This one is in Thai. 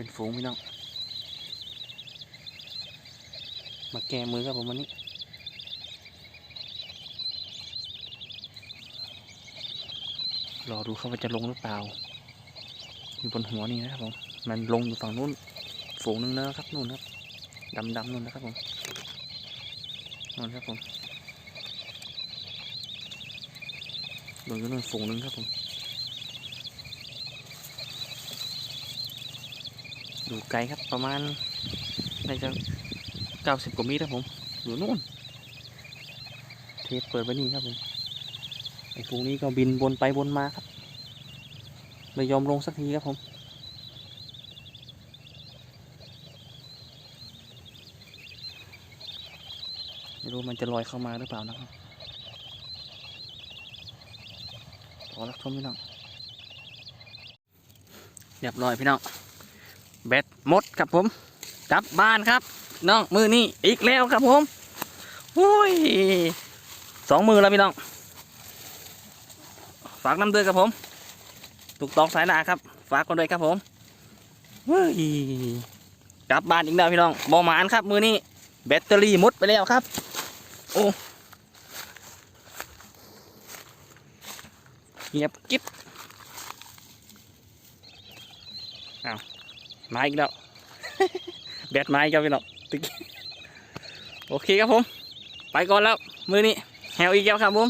เป็นฝูงพี่น้อง มาแก้มือครับผมวันนี้รอดูเขาว่าจะลงหรือเปล่า อยู่บนหัวนี่นะครับผม มันลงอยู่ฝั่งนู้น ฝูงหนึงแล้วครับนู่นครับดำดำๆนู่นนะครับผมนู่นครับผมลงอยู่นู่นฝูงนึงครับผม ดูไกลครับประมาณน่าจะเก้าสิบกว่าเมตรครับผมอยู่นู่น เทปเปิดไว้นี่ครับผมไอ้พวกนี้ก็บินวนไปวนมาครับไม่ยอมลงสักทีครับผมไม่รู้มันจะลอยเข้ามาหรือเปล่านะครับขอรักชมพี่น้องเรียบร้อยพี่น้อง แบตหมดครับผมกลับบ้านครับน้องมือนี่อีกแล้วครับผมอุ้ยสองมือแล้วพี่น้อง ฝากน้ำเดือครับผม ถูกตอกสายหนาครับ ฝากกันด้วยครับผมเฮ้ยกลับบ้านอีกแล้วพี่น้องบอหมานครับ มือนี้แบตเตอรี่หมดไปแล้วครับโอ้เงียบกิ๊บอ้าว มาอีกแล้ว แบตมาอีกแล้วพี่น้องตึกโอเคครับผม ไปก่อนแล้ว มือนี้แฮวอีกแล้วครับผม